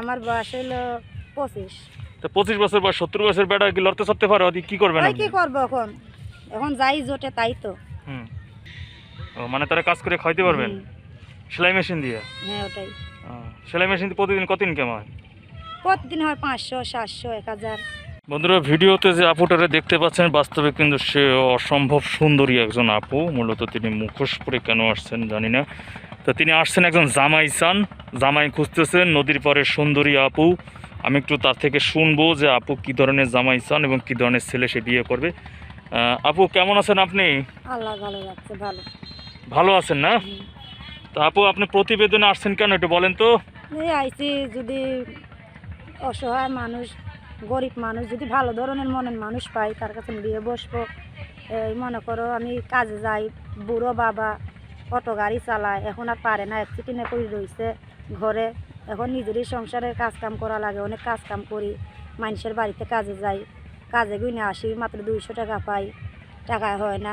আমার বয়স হলো পঁচিশ। তো পঁচিশ বছর বয়স সত্তর বছর বেটা কি লড়তে চড়তে পারো? কি না ওই আপনি? কি করব এখন? এখন যাই জোটে তাই তো। হুম। ও, মানে তারা কাজ করে খাইতে পারবেন? হুম, সেলাই মেশিন দিয়ে? হ্যাঁ ওটাই। ও, সেলাই মেশিন দিয়ে প্রতিদিন কত ইনকাম হয়? প্রতিদিন হয় পাঁচশো সাতশো এক হাজার। বন্ধুরা ভিডিওতে যে আপুটারে দেখতে পাচ্ছেন বাস্তবে কিন্তু সে অসম্ভব সুন্দরী একজন আপু। মূলত তিনি মুখোশ পরে কেন আসছেন জানি না। তো তিনি আসছেন একজন জামাই চান জামাই খুঁজতেছেন নদীর পরে সুন্দরী আপু। আমি একটু তার থেকে শুনব যে আপু কি ধরনের জামাই চান এবং কি ধরনের ছেলে সে বিয়ে করবে। আপু কেমন আছেন আপনি? আল্লাহ ভালো রাখছে ভালো। ভালো আছেন না। তো আপু আপনি প্রতিবেদনে আসছেন কেন একটু বলেন তো? আইসি যদি অসহায় মানুষ গরিব মানুষ যদি ভালো ধরনের মনের মানুষ পাই তার কাছে বিয়ে বসবো? এই মনে করো আমি কাজে যাই বুড়ো বাবা অটো গাড়ি চালায় এখন আর পারে না অ্যাক্সিডেন্টে করে রয়েছে ঘরে। এখন নিজেরই সংসারের কাজ কাম করা লাগে অনেক কাজ কাম করি মানুষের বাড়িতে কাজে যাই। কাজে গুনে আসি মাত্র দুইশো টাকা পাই টাকা হয় না।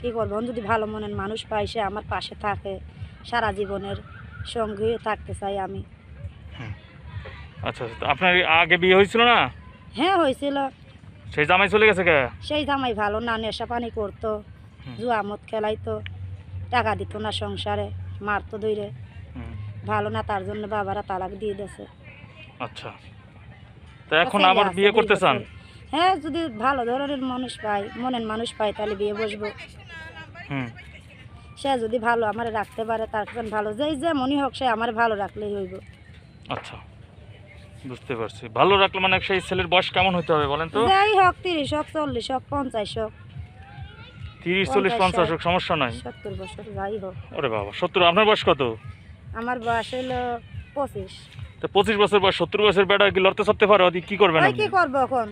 কী করব? যদি ভালো মনের মানুষ পাই সে আমার পাশে থাকে সারা জীবনের সঙ্গে থাকতে চাই আমি। আচ্ছা আচ্ছা, আপনার আগে বিয়ে হয়েছিল না? হ্যাঁ হয়েছিল। সেই জামাই চলে গেছে কে? সেই জামাই ভালো না নেশা পানি করতো জুয়া মদ খেলাইতো টাকা দিত না সংসারে মারতো দইরে ভালো না তার জন্য বাবারা তালাক দিয়ে দিয়েছে। আচ্ছা। তো এখন আবার বিয়ে করতে চান? হ্যাঁ যদি ভালো ধরনের মানুষ পাই মনের মানুষ পাই তাহলে বিয়ে বসবো। হুম। সে যদি ভালো আমার রাখতে পারে তার ভালো। যেই যে মনে হোক সে আমার ভালো রাখলেই হইব। আচ্ছা। বুঝতে পারছি। ভালো রাখলে মানে সেই ছেলের বয়স কেমন হতে হবে বলেন তো? যাই হোক তিরিশ হোক চল্লিশ হোক পঞ্চাশ হোক। তিরিশ চল্লিশ পঞ্চাশ। হোক সমস্যা নাই। সত্তর বছর যাই হোক। ওরে বাবা সত্তর আপনার বয়স কত? আমার বয়স হলো পঁচিশ। তো পঁচিশ বছর বা সত্তর বছর বেটা কি লড়তে চড়তে পারে? ওদি কি করবেন ওই আপনি? কি করব এখন?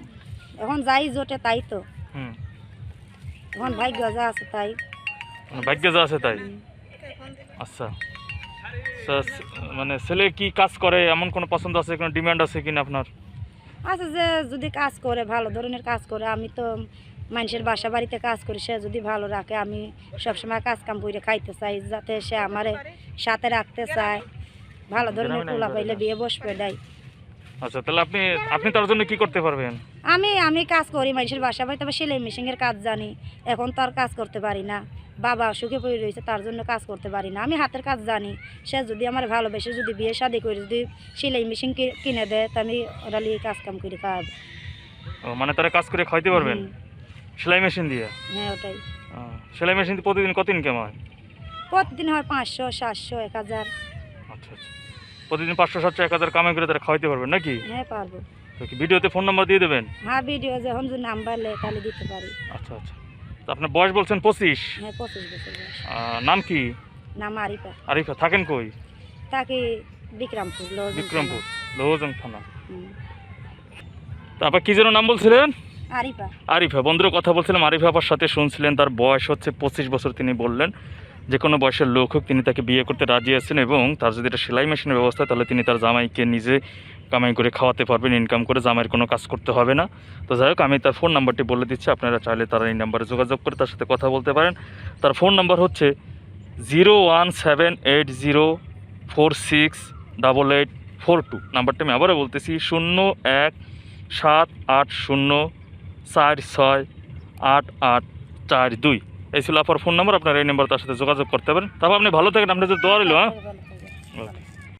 এখন যাই জোটে তাই তো। হুম। এখন ভাগ্য যা আছে তাই। ভাগ্য যা আছে তাই। আচ্ছা। মানে ছেলে কি কাজ করে? এমন কোনো পছন্দ আছে? কোনো ডিমান্ড আছে কিনা আপনার? আচ্ছা যে যদি কাজ করে ভালো ধরনের কাজ করে আমি তো মানুষের বাসা বাড়িতে কাজ করি সে যদি ভালো রাখে আমি সবসময় কাজ কাম করে খাইতে চাই যাতে সে আমার সাথে রাখতে চায়। ভালো ধরনের পোলা পাইলে বিয়ে বসবে দেয় আচ্ছা তাহলে আপনি আপনি তার জন্য কি করতে পারবেন? আমি আমি কাজ করি মানুষের বাসা বাড়িতে আবার সেলাই মেশিনের কাজ জানি। এখন তো আর কাজ করতে পারি না। বাবা সুখে পড়ে রয়েছে তার জন্য কাজ করতে পারি না। আমি হাতের কাজ জানি। সে যদি আমার ভালোবেসে যদি বিয়ে শাদি করে যদি সেলাই মেশিন কিনে দেয় তা আমি ওরা নিয়ে কাজ কাম করে খাওয়াবো। মানে তারা কাজ করে খাইতে পারবেন? সেলাই মেশিন দিয়ে? হ্যাঁ ওটাই। সেলাই মেশিন দিয়ে প্রতিদিন কত ইনকাম হয়? প্রতিদিন হয় পাঁচশো সাতশো এক হাজার। আচ্ছা আচ্ছা। প্রতিদিন পাঁচশো সাতশো এক হাজার কামাই করে তারা খাওয়াইতে পারবেন নাকি? হ্যাঁ পারব। তো ভিডিওতে ফোন নাম্বার দিয়ে দেবেন? হ্যাঁ ভিডিও যখন যদি নাম্বার লে তাহলে দিতে পারি। আচ্ছা আচ্ছা। তো আপনার বয়স বলছেন পঁচিশ। হ্যাঁ পঁচিশ বছর বয়স। আহ, নাম কি? নাম আরিফা। আরিফা থাকেন কই? তাকে বিক্রমপুর বিক্রমপুর লোহজং থানা। হুম, তারপর কি যেন নাম বলছিলেন? আরিফা। আরিফা বন্ধুরা কথা বলছিলাম আরিফা আপার সাথে শুনছিলেন তার বয়স হচ্ছে পঁচিশ বছর তিনি বললেন। যে কোনো বয়সের লোক হোক তিনি তাকে বিয়ে করতে রাজি আছেন এবং তার যদি একটা সেলাই মেশিনের ব্যবস্থা হয়, তাহলে তিনি তার জামাইকে নিজে কামাই করে খাওয়াতে পারবেন ইনকাম করে জামাইয়ের কোনো কাজ করতে হবে না। তো যাই হোক আমি তার ফোন নাম্বারটি বলে দিচ্ছি আপনারা চাইলে তারা এই নাম্বারে যোগাযোগ করে তার সাথে কথা বলতে পারেন। তার ফোন নাম্বার হচ্ছে zero one seven eight zero four six double eight four two নাম্বারটা আমি আবারও বলতেছি শূন্য এক সাত আট শূন্য চার ছয় আট আট চার দুই। এই ছিল আপনার ফোন নাম্বার আপনার এই নাম্বার তার সাথে যোগাযোগ করতে পারেন। তারপর আপনি ভালো থাকেন আপনার যে দোয়া রইল হ্যাঁ? ওকে